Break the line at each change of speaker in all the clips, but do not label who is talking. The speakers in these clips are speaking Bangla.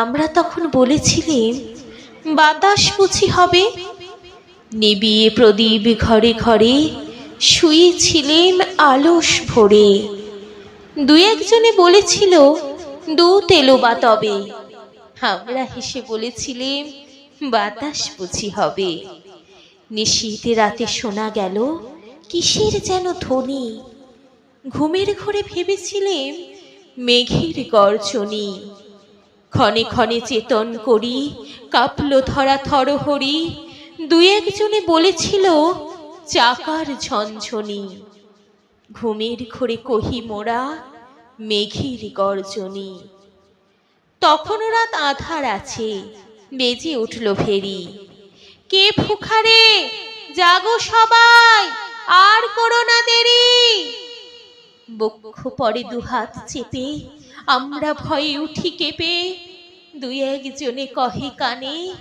আমরা তখন বলেছিলেন বাতাস বুঝি হবে। নিবিয়ে প্রদীপ ঘরে ঘরে শুয়েছিলেন আলস ভরে। দু একজনে বলেছিল, দু তেলো বা তবে। আমরা হেসে বলেছিলেম বাতাস বুঝি হবে। নিশীতে রাতে শোনা গেল, কিসের যেন ধ্বনি? ঘুমের ঘরে ভেবেছিলেম, মেঘের গর্জনী। ক্ষণে ক্ষণে চেতন করি, কাঁপল ধরা থরহরি। দু একজনে বলেছিল, চাকার ঝনঝনি। ঘুমের ঘরে কহি মোড়া মেঘের গর্জনী। তখনও রাত আধার আছে, বেজে উঠল ফেরি। কে ফুখারে জাগো সবাই, আর করো না দেরি। বক্ষ পরে দুহাত চেপে, আমরা ভয়ে উঠি কেঁপে। দুই একজনে কহে কানে,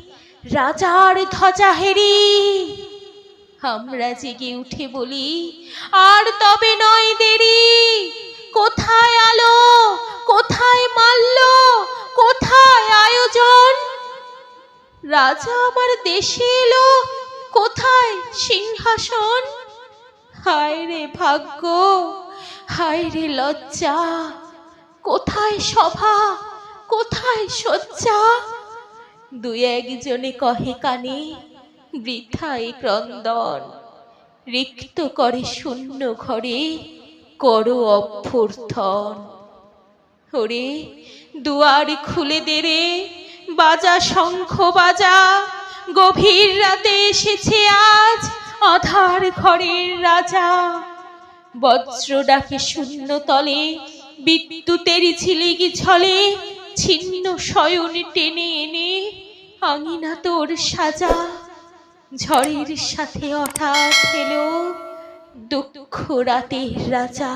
রাজার ধ্বজা হেরি। আমরা জেগে উঠে বলি, আর তবে নয় দেরি। কোথায় আলো? কোথায় মাল্য? কোথায় আয়োজন? রাজা আমার দেশে এলো। কোথায় সিংহাসন? হায় রে ভাগ্য, হায় রে লজ্জা। কোথায় সভা কোথায় শয্যা? দুই একজনে কহে কানে বৃথায় ক্রন্দন। রিক্ত করে শূন্য ঘরে করো অভ্যর্থন। ওরে, দুয়ার খুলে দে রে, বাজা শঙ্খ বাজা। গভীর রাতে এসেছে আজ আধার ঘরের রাজা। বজ্র ডাকে শূন্য তলে বিদ্যুতের ঝিলিগি ছলে ছিন্ন শয়ন টেনে এনে, আঙিনা তোর সাজা। ঝড়ের সাথে অথা খেলো দুঃখ রাতের রাজা।